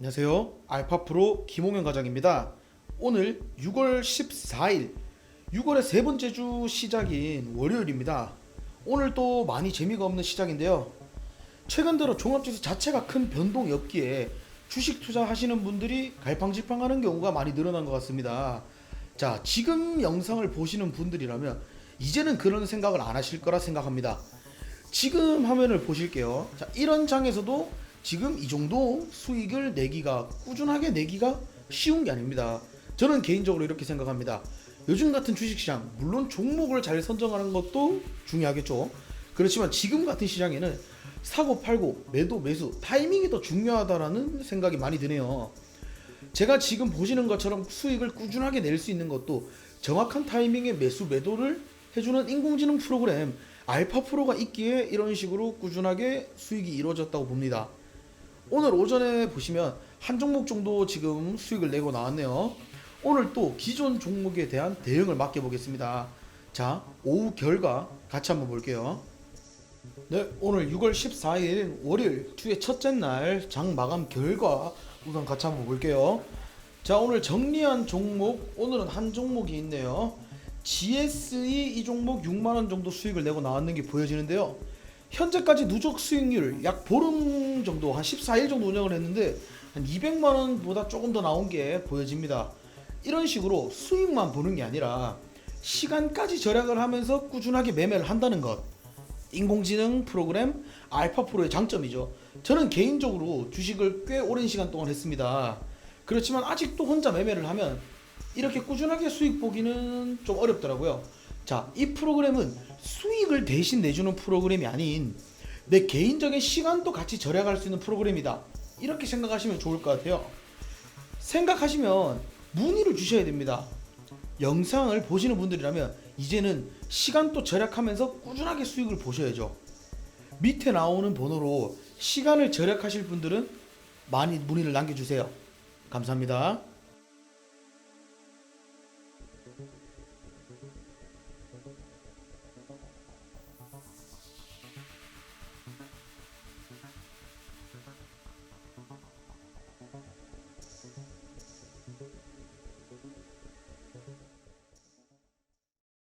안녕하세요. 알파프로 김홍현 과장입니다. 오늘 6월 14일, 6월의 세 번째 주 시작인 월요일입니다. 오늘 또 많이 재미가 없는 시작인데요. 최근 들어 종합지수 자체가 큰 변동이 없기에 주식 투자하시는 분들이 갈팡질팡하는 경우가 많이 늘어난 것 같습니다. 자, 지금 영상을 보시는 분들이라면 이제는 그런 생각을 안 하실 거라 생각합니다. 지금 화면을 보실게요. 자, 이런 장에서도 지금 이 정도 수익을 내기가 꾸준하게 내기가 쉬운 게 아닙니다. 저는 개인적으로 이렇게 생각합니다. 요즘 같은 주식시장 물론 종목을 잘 선정하는 것도 중요하겠죠. 그렇지만 지금 같은 시장에는 사고 팔고 매도 매수 타이밍이 더 중요하다라는 생각이 많이 드네요. 제가 지금 보시는 것처럼 수익을 꾸준하게 낼 수 있는 것도 정확한 타이밍에 매수 매도를 해주는 인공지능 프로그램 알파 프로가 있기에 이런 식으로 꾸준하게 수익이 이루어졌다고 봅니다. 오늘 오전에 보시면 한 종목 정도 지금 수익을 내고 나왔네요. 오늘 또 기존 종목에 대한 대응을 맡겨보겠습니다. 자, 오후 결과 같이 한번 볼게요. 네, 오늘 6월 14일 월요일 주의 첫째 날 장 마감 결과 우선 같이 한번 볼게요. 자, 오늘 정리한 종목 오늘은 한 종목이 있네요. GSE 이 종목 6만 원 정도 수익을 내고 나왔는 게 보여지는데요. 현재까지 누적 수익률 약 보름 정도 한 14일 정도 운영을 했는데 한 200만 원보다 조금 더 나온 게 보여집니다. 이런 식으로 수익만 보는 게 아니라 시간까지 절약을 하면서 꾸준하게 매매를 한다는 것. 인공지능 프로그램 알파 프로의 장점이죠. 저는 개인적으로 주식을 꽤 오랜 시간 동안 했습니다. 그렇지만 아직도 혼자 매매를 하면 이렇게 꾸준하게 수익 보기는 좀 어렵더라고요. 자, 이 프로그램은 수익을 대신 내주는 프로그램이 아닌 내 개인적인 시간도 같이 절약할 수 있는 프로그램이다. 이렇게 생각하시면 좋을 것 같아요. 생각하시면 문의를 주셔야 됩니다. 영상을 보시는 분들이라면 이제는 시간도 절약하면서 꾸준하게 수익을 보셔야죠. 밑에 나오는 번호로 시간을 절약하실 분들은 많이 문의를 남겨주세요. 감사합니다.